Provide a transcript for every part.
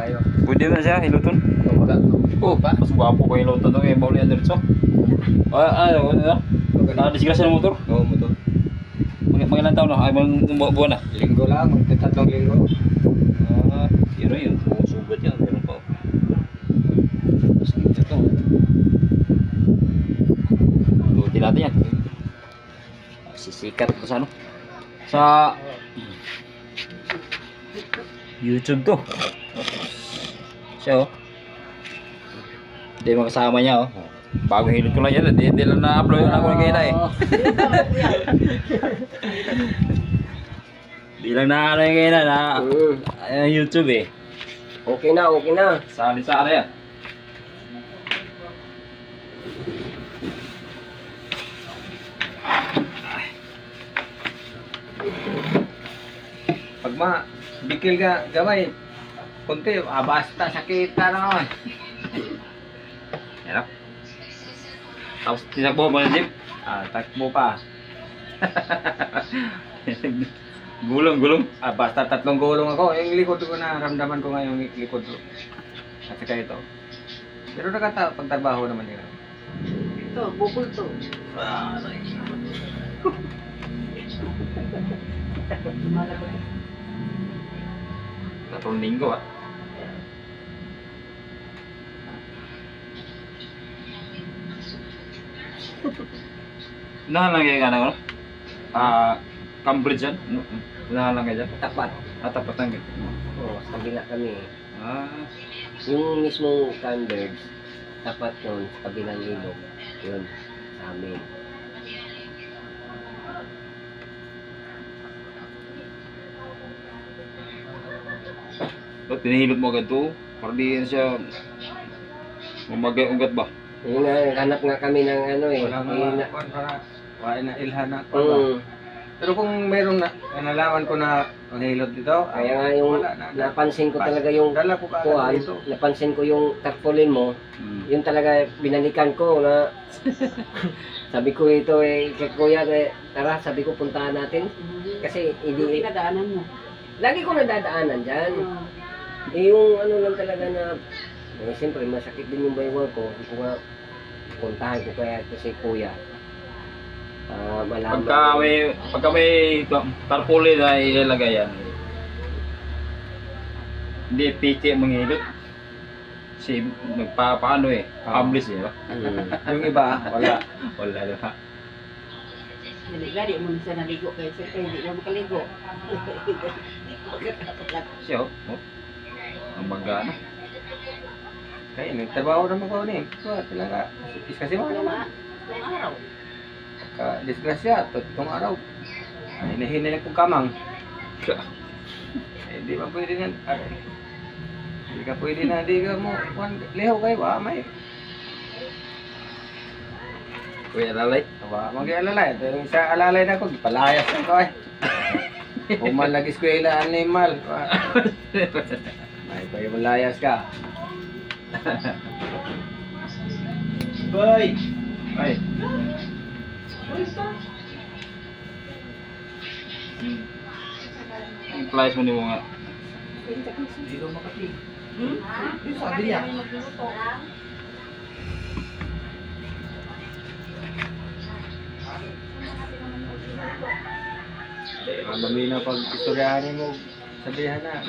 kayo. Pwede na siya, hiluton. Oh, mas gwapo ko hiluton to kay Mauli Anderson. Ah, ano, ano na? Nakadisgrasya ng motor. Oo, motor. Mga, mga ilang taon na? Ay, bu- buwan na. Linggo lang, magtatatlong linggo. Ah, pero yun. Kung sugat yan, meron pa. Mas ito to. Lutin natin yan. Sisikat ko sa ano? Sa YouTube to. Oh. Hindi makasama niya oh. Bagong hilot ko lang yan. Hindi, hindi lang na-upload na ako ng kaya eh. Hindi lang na ano yung kaya na. Mm. Ay, YouTube eh. Okay na, okay na. Sali sa yan. Pag ma, bikil ka, gaway. Kunti, ah, basta sakit ka na naman. Yan. Tapos tinakbo mo ng jeep. Ah, takbo pa. gulong, gulong. Ah, basta tatlong gulong ako. Yung likod ko na, ramdaman ko nga yung likod ko. At saka ito. Pero nakata, pagtrabaho naman yun. Ito, bukol to. Lumalabas. Tatlong linggo ah. Unahan lang kayo ka na ano? Ah, Cambridge yan? Unahan lang kayo dyan? Tapat. Ah, tapat lang kayo. Oo, sa kabila kami. Ah, Yung mismong Cambridge, tapat yun, sa kabilang ilog. Yun, sa amin. Ba't pinahilot mo agad to? Para di yan siya umagay-ugat ba? Yun nga, hanap nga kami ng ano eh. Wala nga na, kuwan para wala na ilhan na kuwan ba? mm, Pero kung meron na nalaman ko na ang hilot dito, kaya nga yung wala na. napansin ko talaga yung Dala ko ka kuwan, dito. napansin ko yung tarpaulin mo, Hmm. yun talaga binalikan ko na sabi ko ito eh, kay kuya, eh, tara, sabi ko puntahan natin. Kasi Hindi hindi, pinadaanan mo. lagi ko nadadaanan dyan. Ah. Eh, yung ano lang talaga na, eh, siyempre masakit din yung baywang ko. Hindi ko nga puntahan ko kaya ito si kuya. Ah, malaman. Pagka may, pagka may tarpaulin na ilalagay yan, hindi piki ang manghilot. Si nagpapaano eh, Ah. publish eh. ba? Mm. Yung iba, wala. Wala na. Gani mo na siya naligo kaya siyempre hindi na makaligo. Siya oh. Ang baga na. Kaya nagtrabaho naman ko ni. So, talaga. Is kasi mo naman. araw. Ka disgrasya to itong araw. Ay nahinay na kong kamang. Eh, di ba pwede na. Ay, Hindi ka pwede na, di ka mo. Lihaw kayo, ba? May. Kuya lalay. Wa mag-alalay. Ito yung sa alalay na ko, palayas na ko eh. Human lagi eskwela animal. Wa. May pa yung layas ka. Boy! Hmm. Ang flies mo ni mo nga. Dito makati. Hmm? Yung sabi niya. Ang mamina pag istoryahan mo, sabihan na.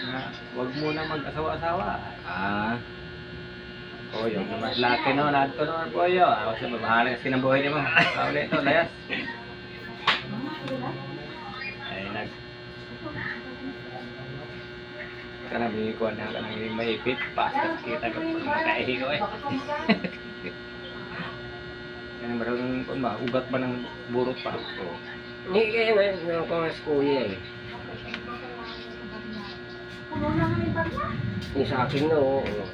Na, wag mo na mag-asawa-asawa. Ah. Yung naman laki no, lahat ko naman po yun. Ako sa babahala kasi ng buhay niyo mo. Ako ulit ito, layas. Ay, nag... May kuwan na kana may mahipit. Pastas kita ka pag makaihi ko eh. Kung ba, ugat ba ng burot pa? Oh. Hindi kaya nga, nga ko nga si kuya eh. Yung sa akin na, oo. Eh.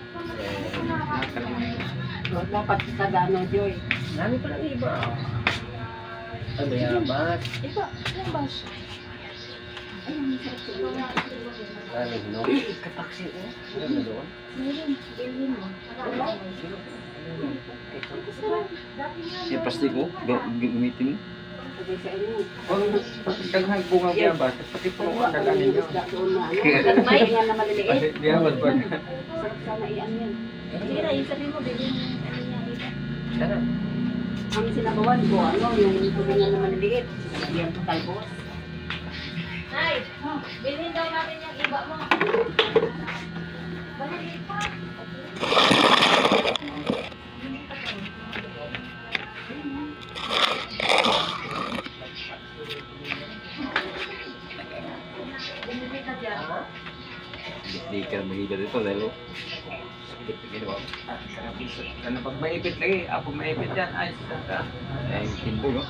Dapat sa dano, Joy. dami pa lang iba. Ano yabat? Ito, yung bas. Ano, no? Kapaksi ko. Ano doon? Yung plastic ko, ga- gamitin mo. Pagay sa inyo. Kung daghang bunga biya ba, pati po ang dagan ninyo. Doon na ano. May nga na maliliit. Diya ba ba? Sarap sana iyan yan. Sige na, yung sabihin mo, baby, ano niya, iba. Sarap. Ang sinabawan ko, ano, yung tulingan na maliliit. Yan po talbos. Nay, bilhin daw natin yung iba mo. Maliliit pa. Hindi mahila dito dahil sakit na ginawa. Kana pag maipit lagi, ako maipit yan, ay sa Ay, tindo, no?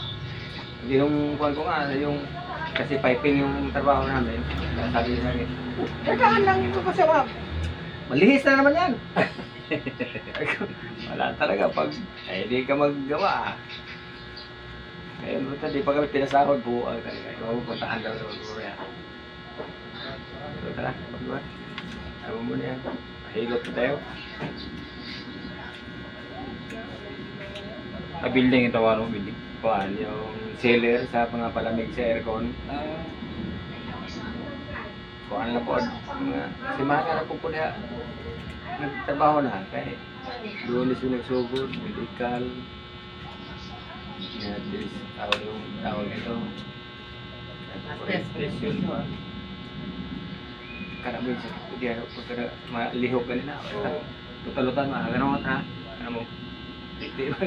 Yung kuwan ko nga, yung kasi piping yung trabaho namin. Sabi sa akin, lang ito kasi ma malihis na naman yan. Wala talaga pag eh, di ka maggawa. Ngayon, buta di pa kami pinasahod po. Uh, Mapupuntahan daw doon po yan. So tara, pagbuhat. Sabi mo na yan. Mahilot na tayo. Ah, building yung tawa mo, building. Kuhan, yung sealer sa mga palamig sa aircon. Ah, Kuhan na po. Mga, si mga na po po niya. Nagtrabaho na. Kaya lunes yung nagsugod, medical. Nga, this, tawag yung tawag ito. Prestation pa. Karami sa diya pagka malihok ganina. Tutalutan ma, ganun ha. Ano mo? Di ba?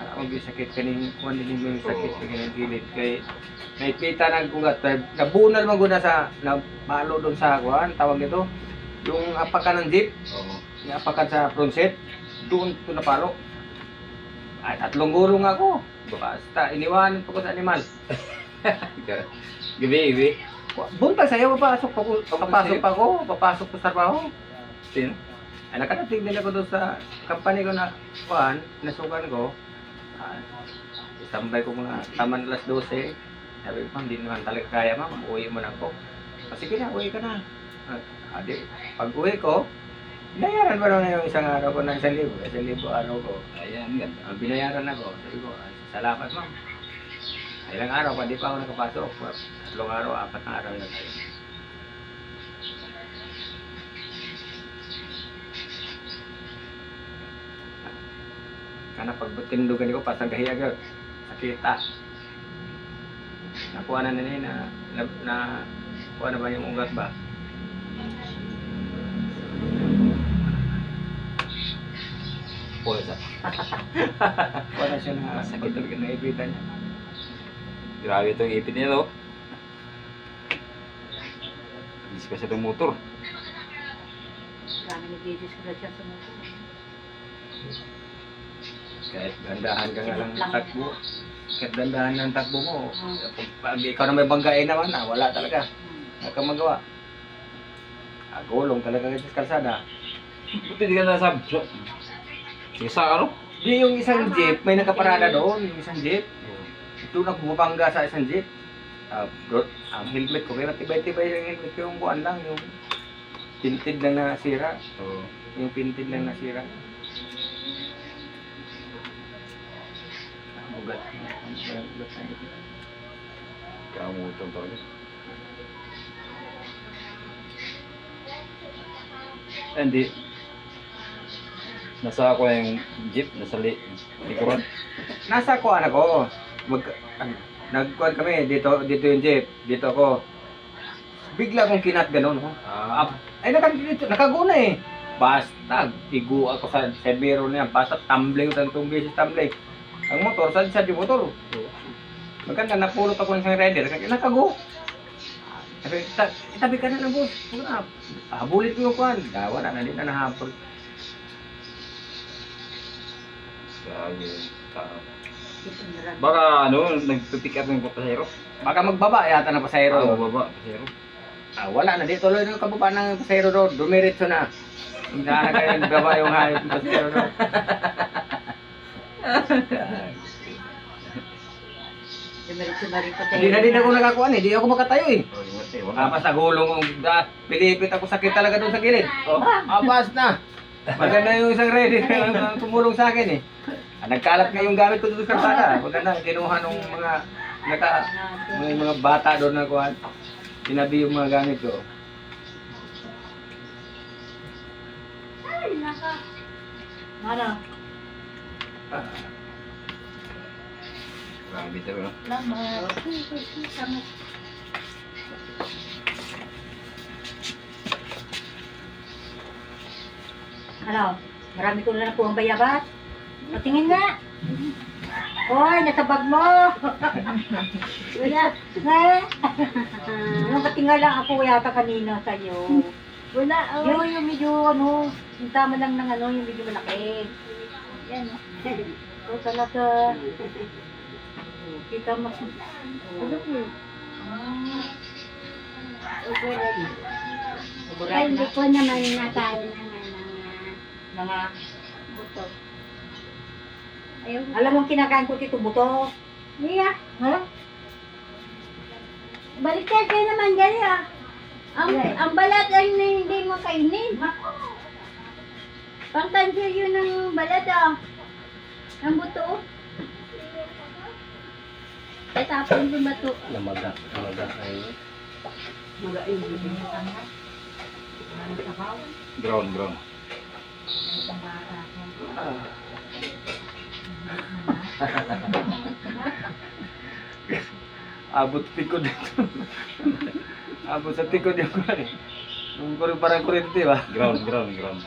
Ako yung sakit kaning kuan din yung sakit kaning gilid kay nakita nang kugat nabunal man guna sa nabalo doon sa kuan tawag ito yung apakan ng jeep oo. yung apakan sa front seat doon to napalo ay tatlong gulong ako basta iniwan ko sa animal Gabi, gabi. buntag sa'yo papasok pa ko papasok pa ko papasok ko sa trabaho Sino? ay nakarating din ako doon sa company ko na kuan nasukan ko Ah, istambay ko mga taman alas 12. Sabi ko, hindi naman talaga kaya ma'am, uwi mo na ako. Ah, sige na, uwi ka na. Ah, adi, pag uwi ko, binayaran ba na yung isang araw ko ng isang libo? Isang libo araw ko. Ayan, yan. Ah, binayaran ako. Sabi ko, ah, salamat ma'am. Ilang araw pa, di pa ako nakapasok. Tatlong araw, apat na araw na tayo. Kana pag tindugan ko pasang gahiya agad. Sakita. Nakuha na nila na, na, na kuha na ba yung ugat ba? Pulsa. Na siya na Masakit sakit talaga na ibita niya. Grabe itong ipit niya, to. Hindi kasi itong motor. Kami nag-edit ko na siya sa mga. Kahit gandahan ka nga lang takbo. Kahit gandahan ng takbo mo. Pag ikaw na may banggain naman, ah, wala talaga. Wala kang magawa. Ah, gulong talaga kasi sa kalsada. Buti di ka nasabi. Sige sa ano? Di yung isang jeep, may nakaparada doon, yung isang jeep. Doon ako bumabangga sa isang jeep. Ah, bro, ang helmet ko, kaya tibay-tibay yung helmet ko, yung buwan lang, yung pinted lang na nasira. Oo. Yung pinted lang nasira. Ah, bugat. Bugat bugat na ito. Kamutong to. Hindi. Nasa ako yung jeep, nasa li likuran. Nasa kuan ako. Mag an, nagkuan kami dito dito yung jeep, dito ako. Bigla kong kinat ganun, oh. Ah, Ay naka dito, nakaguna eh. Basta igu ako sa sa biro niya, basta tumbling sa tong beses tumbling. Ang motor sa sa di motor. Maganda napulot ako ng isang rider, nakago. Sabi, "Ta- itabi ka na ng boss. Ano na? Habulin ko yung kuan. Dawa na, hindi na nahabol. Grabe. Baka ano, nagpipick up yung pasahero. Baka magbaba yata ng pasahero. Ah, baba, pasahero. Ah, wala na. Di tuloy na kababa ng pasahero doon. Dumiritso na. Hindi na kayo baba yung hayop ng pasahero doon. Dumiritso na rin. Hindi na din ako nakakuha eh. Hindi ako makatayo eh. Oh, Eh, wala. Tapos sa gulong da, pilipit ako sakit talaga doon sa gilid. Oh, abas na. Maganda yung isang ready na tumulong sa akin eh. Ah, nagkalat nga yung gamit ko doon sa kalsada. Maganda, kinuha nung mga naka, may mga bata doon na kuhan. Sinabi yung mga gamit ko. Ano? Grabe talaga. no? Lamat. Ano? Marami ko na nakuha ang bayabat. Patingin nga. Hoy, nasa bag mo. Wala. Ha? Nung katingala ako yata kanina sa'yo. Wala. Oh. Yung, yung medyo ano, yung tama lang ng ano, yung medyo malaki. Yan. Ito talaga. Kita mo. Ano po? Ay, hindi ko naman nakain ng mga buto. Ayaw. alam mo kinakain ko dito buto. Iya, Ha? baliktad kayo naman dyan ah. Ang, Alay. ang balat ay hindi mo kainin. Pangtansil yun ng balat ah. Ang buto. Tatapon yung bato. Namaga, namaga ay Magain. Ground, ground. Abot tikod dito. Abot sa tikod yung eh. Yung kurin parang kurente ba? Ground, ground, ground.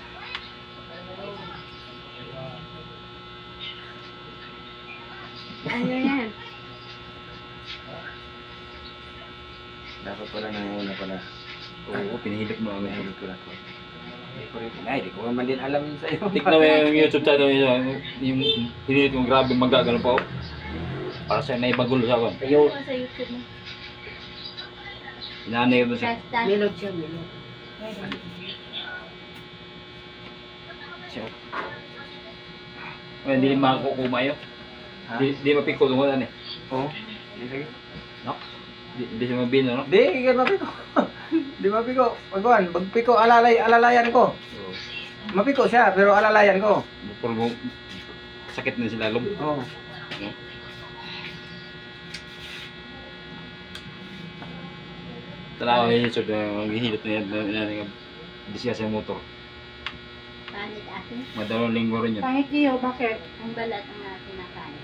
Ano yan? Dapat pala nanguna pala. Oo, pinihilip mo ang Nahilot ko na to. Kurente. Ay, di ko naman din alam yun sa'yo. Tignan mo yung YouTube channel niya, yung hinilit mo grabe maga, ganun pa oh. Para siya naibagulo sa akin. yung Ano sa YouTube mo? Inanay ko siya. Basta. Milod siya, milod. siya. Well, hindi makakukumayo. Ha? Di, di mapiko tungo na eh. Oo. Di sige. No? Di, di siya mabino, no? Di, ikan mapiko. Di mapiko. Pagkuhan, magpiko, alalay, alalayan ko. So, Mapiko siya, pero alalayan ko. puro mo, sakit na sila lum. Oo. Tanaw yung YouTube, ang hihilip na yan, na yan, disya sa motor. Panit akin. Madalong linggo rin yun. Pangit niyo, bakit? Ang balat ang uh, kinakain.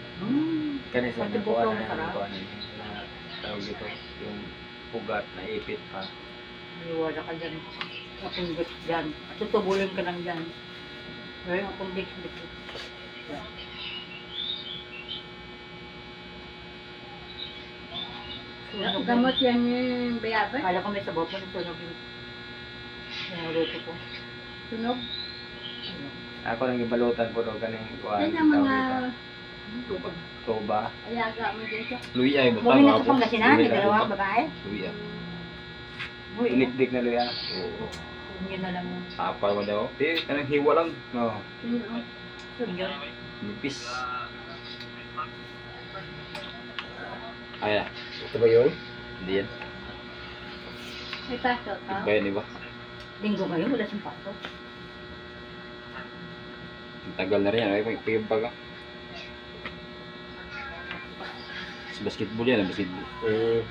Kanina sa Pati nakuha butong na sarap. nakuha na na tawag ito, yung pugat na ipit pa. Iwala ka dyan. Appendix dyan. Tutubulin ka lang dyan. Ay, appendix dito. Sunog Gamot yan yung bayaban. Kala ko may sabot mo, sunog yung naruto ko. Tunog. Ako nang ibalutan po doon kaning kuha. Yan ang mga Tuba. alaga mo dito. Luwi ay, Bumili na sa ako. Pangasinan, may dalawang babae. Luwi Uy, Inikdik na luya. Oo. yun na lang. Apa mo daw? Eh, kanang hiwa lang. Yun. Nipis. Ay, ah. ito ba yun? Hindi yan. May pasok ka. Iba yan, iba. Linggo ngayon, wala siyang pasok. Ang tagal na rin yan. Ay, pagpagpag ka. Sa basketball yan, ah, basketball. Mm.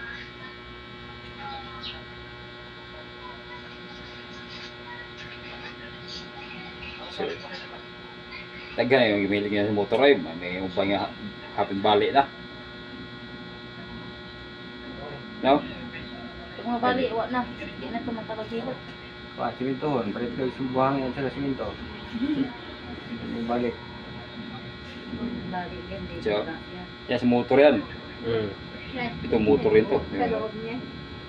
Taga yung gimilig niya sa motor ay, may upang nga hapin bali na. No? Pag mabali, wala na. Hindi na tumatawag dito. Kuha, simintohon. Palit ko yung buhangin sa siminto. Yung balik. Bali yan, dito So, na. Yan. Yan, sa motor yan. Mm. Ito motor rin to. Sa loob niya.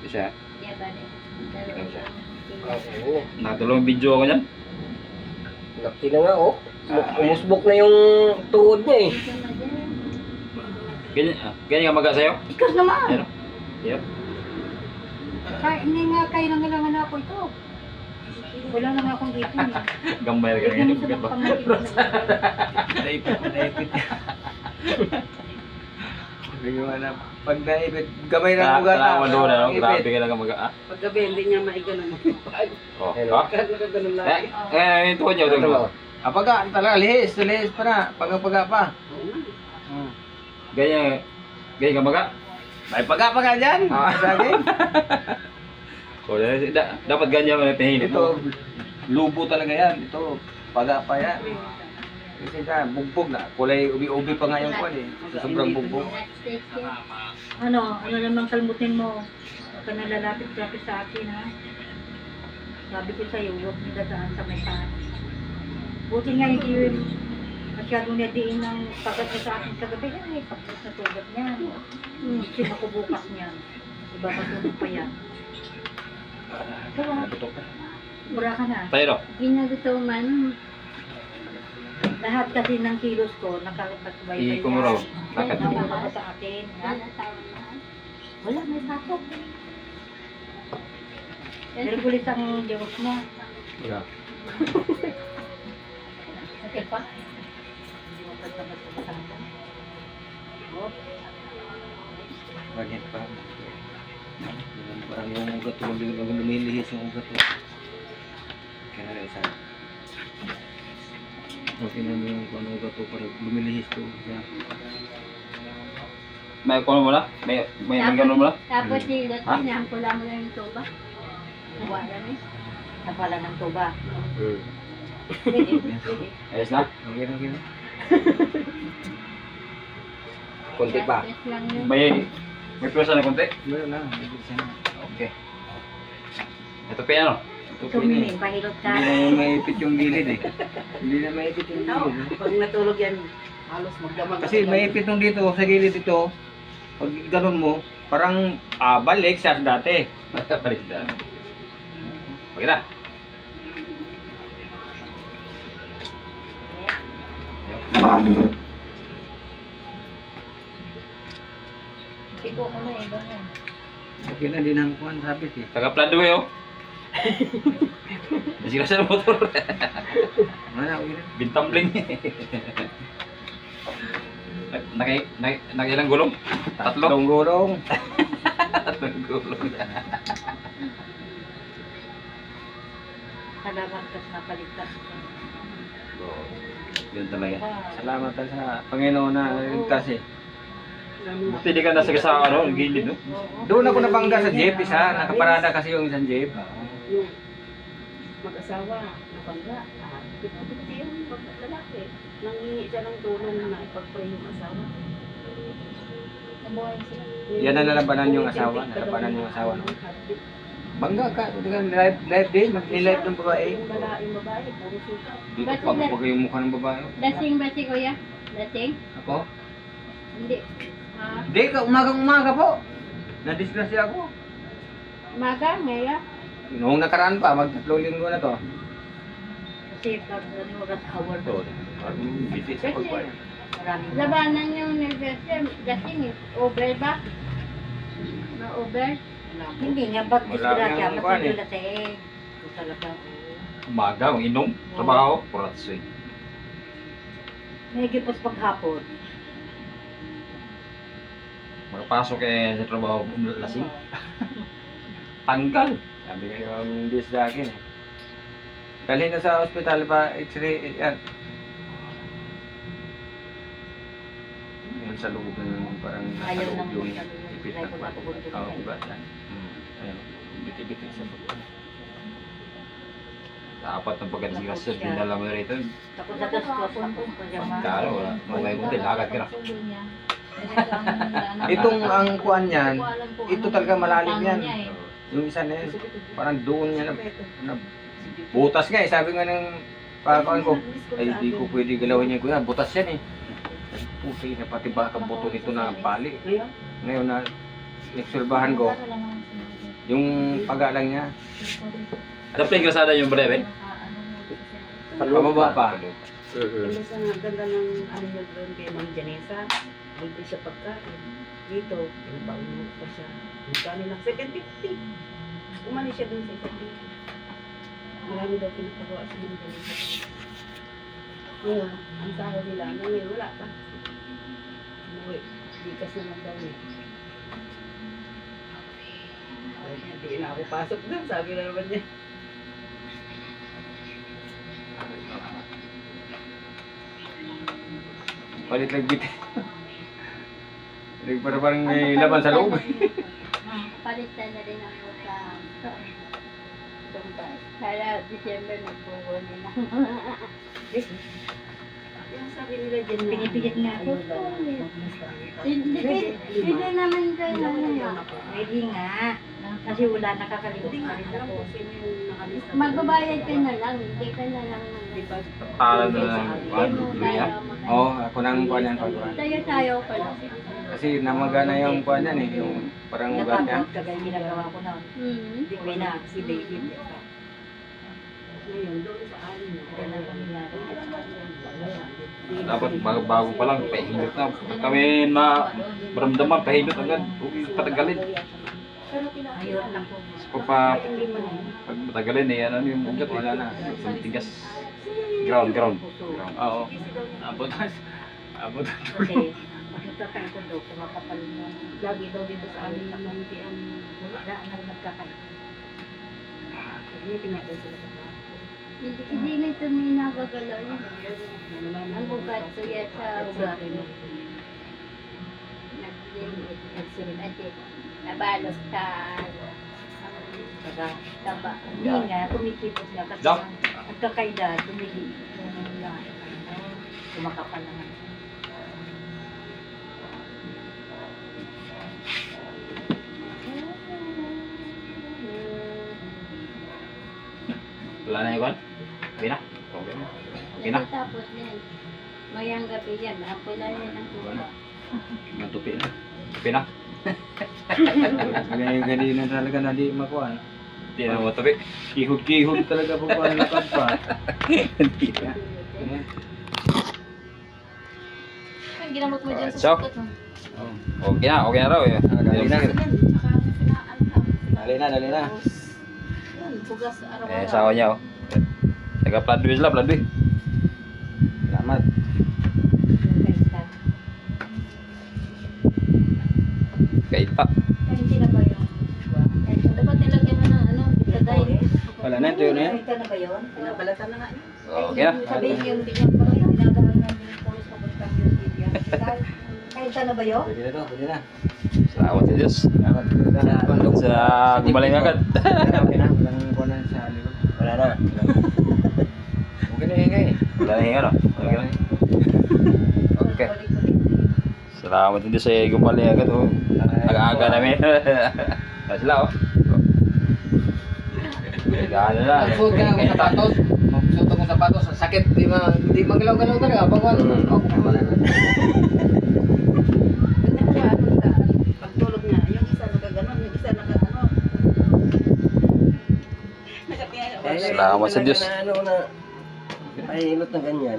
Ito siya. Diya ba rin? Sa Ito loob. siya. Oo. Nakatulong video ako niyan. Laki na nga oh. Umu- Umusbok na yung tuhod niya eh. Ito na. Ganyan, ah, ganyan nga maga sa'yo. Ikaw naman! Yan. Yan. Kaya, hindi nga kayo nang kailangan ako ito. Wala na nga akong dito. eh. Gambay ka mo ganyan. sa Gamba. pangangkin. Naipit, naipit. Sabi ko na, pag naipit, gamay ng ugat kailangan mo doon, ipit. Grabe ka lang mag ah. Paggabi, hindi niya maigano. Oh, Hello. oh. Ganun lang. Eh, eh, ito niyo, ito Ano pagka, talaga, lihis, lihis pa na, pagka-paga pa. Hmm. Ganyan, ganyan ka maga. May paga-paga dyan, Ah. saging. O, da- da- dapat ganyan mo na pinahilip Ito, lubo talaga yan. Ito, paga pa yan. Kasi ka, bugbog na. Kulay ubi-ubi pa nga yung kwan eh. Sa sobrang bugbog. Ano, ano namang kalmutin mo? Huwag ka na lalapit-lapit sa akin, ha? Sabi ko sa'yo, huwag mo dadaan sa may paan. Buti nga hindi yun masyadong nadiin ng pagat niya sa akin kagabi. Ay, pagkat na tugat niya. Hmm, sinakubukas niya. Iba matulog pa yan. Ikaw, Natutok ka. mura ka na. Tayo, no? Ginagutuman. Lahat kasi ng kilos ko, nakakasabay Iko mo raw. Bakit? Ka sa akin. Ha? Wala, may pasok. Hercules ang Diyos mo. Yeah. Pa? Hindi mo pagkakas sa kasama. Oh, Bakit pa? Yung Parang yung ugat ko, biglang lumilihis yung ugat ko. Kaya na rin isa. Okay na yung kung ano ugat ko, parang lumilihis ko. Kaya, May kuno mo na? May, may may ganun mo na? Tapos dati niya, pula mo lang yung tuba. Wala na eh. napala ng tuba. Hmm. Ayos na? okay na, okay na. Kunti pa. Yun. May, may pwersa na konti? Meron na. Okay. Ito pa yan, no? Ito Mimi, pahilot ka. Hindi na maipit yung gilid eh. Hindi na maipit yung gilid. eh. pag natulog yan, halos magdamag. Kasi maipit nung dito, sa gilid ito, pag ganun mo, parang ah, balik siya dati. Balik na. Okay na. Sigo ko na eh, ganyan. Okay na din ang kuhan sabit eh. Taga-plan doon yun. Nasira siya ng motor. Wala, okay na. Bintambling. Nag- Naki, naki, nakilang gulong? Tatlo? Tatlong gulong. Tatlong gulong. Salamat ka sa napaligtas. Oo. Yun talaga. Salamat tayo sa Panginoon na ligtas eh. Buti di ka nasa sa ano, gilid, no? Doon ako nabangga sa jeep isa, nakaparada kasi yung isang jeep. Yung mag-asawa, napangga. Ah, Pinuti yung lalaki. Nangingi siya ng tulong na ipag-pray yung asawa. Yan na nalabanan yung asawa, nalabanan yung asawa. No? Bangga ka, ka live, live din, mag-live ng babae. Yung babae, puro suka. Dito pag pag yung mukha ng babae. Dasing ba si kuya? Dasing? Ako? Hindi. Ah, Hindi ka, umagang umaga po. Nadisgrasya ako. maga, ngaya. Noong nakaraan pa, magtatlong linggo na to. Kasi pag ano, rush hour doon, Bitis sa pagpain. maraming Labanan yung nagdasing. Dasing eh. Over ba? Na over? Hindi nga, ba't Wala disgrasya? nga ang Ba't kwan hindi eh. lasing? Ito talaga, oh. Umaga, ang inom, trabaho, kuratsoy. May gipos paghapon. Makapasok eh sa trabaho, lasing. Tanggal. Sabi nga yung dis sa akin eh. Dalhin na sa ospital pa, x-ray, yan. Yan sa loob ng parang nasa Ayaw loob ng yung yung ipit na kwan. na Oo, ugat yan. Biti-biti sa pagpain. Dapat ng pagkadisgrasya, dinala mo rito. Tapos sa gastos, tapos pa siya ma- Karo, wala. Mga kunti, lakad ka na. Itong ang kuan hindi yan, ko alam kung ito talaga malalim yan. eh. yung isa na yun, parang doon niya na, na butas nga eh. Sabi nga ng pakakuan ko, ay di ko pwede galawin niya kuya, butas yan eh. Puti na pati baka buto nito na pali. Ngayon na nagsurbahan ko. Yung paga lang niya, Ano pa yung grasada yung breve? pababa pa. Mhm. Imbes na ang ganda ng ano yun doon kay Ma'am Janessa, dito siya pagkain. Dito, pinapaunod pa siya. Magkano lang, 750. Umalis siya doon sa isang dito. Marami daw pinapagawa sa Ma'am Janessa. Ngayon, ang sahod nila, ngayon wala pa. Umuwi. Dito Bigkas naman daw eh. Hindi na ako pasok doon, sabi na naman niya. Palit lang bit. Like, para parang may laban sa loob. Ah, Palitan na rin ako sa Dubai. Kaya December nagpuhuli na. Yung sabi nila dyan na... Pinipigit nga ako. Hindi, hindi naman kayo Hindi ako ano nandiyan nga. Kasi wala nakakalimutan. Magbabayad ka na lang, hindi ka na lang? Para na Sa lang. Oo, oh, ako nang kuha niyan pagkuhan. Tayo-tayo ka lang. Kasi namagana yung kuha niyan eh, yung parang ugat niya. Natapos kagaya ginagawa ko na. Hmm. Hindi ko na. Si ginagawa. Dapat bago, pa lang, pahilot na. Kami na maramdaman, pahilot agad. Huwag patagalin. Ayun lang po. Kung pa, na. pag matagalin eh, ano yung ugat, wala na. Tigas. Ground, ground. ground. Oo. Abot na. Abot na. Kasi magkakain ko daw, kumakapal mo. Lagi daw dito sa amin di ang Wala nang nagkakain. Hindi tinatay sila sa. Hindi, hindi nito may nagagalaw yun. Naman Ang ugat sa. Ano? Nag-limit. Kasi nabalot sa Saka, taba. hindi nga, kumikipot nga. Kasi Doc. ang nagkakaida, tumili. Yung na, ano, kumakapal naman. Wala na kwan? Okay na? Okay na. Okay na. Tapos yan. Mayang gabi yan. Ako na yan ang tuwa. Natupi na. Tupi na. Ganyan ganina talaga na di makuha. Hindi na matupi. Kihod-kihod talaga po pa lakad pa. Ang ginamot mo dyan So, sukat mo. Oh. okay na, okay na raw eh. Dali na. Dali na, dali na. Yan, bugas Eh, araw-araw. sawa niya oh. Taga Pladway sila, Pladway. Salamat. Kaita. Kaita. Hindi na ba yun? Dapat nilagyan mo ng ano, bitadine. Wala na, tuyo na na ba yun? Pinabalatan na nga yun. Okay na. Sabihin yung tingnan ko, yung ginagawa namin yung polis na puntang yung video. Kaita na ba yun? Pwede na to, pwede na. Salamat sa Diyos. Salamat. Sa gumaling agad. Okay na, walang kuha na sa likod. Wala na. Okay na ingay. Wala na yung ano. Okay na. Okay. Salamat sa Diyos sa gumaling agad oh. Nag-aaga namin. Sila oh. Nag-aaga na. Magsuot ka ng sapatos. Magsuot ka ng sapatos. Sakit. Di ma, di magalaw-galaw talaga. Bawal. Ako wala na. Salamat sa Diyos. Na, ano na. Pahilot na ganyan.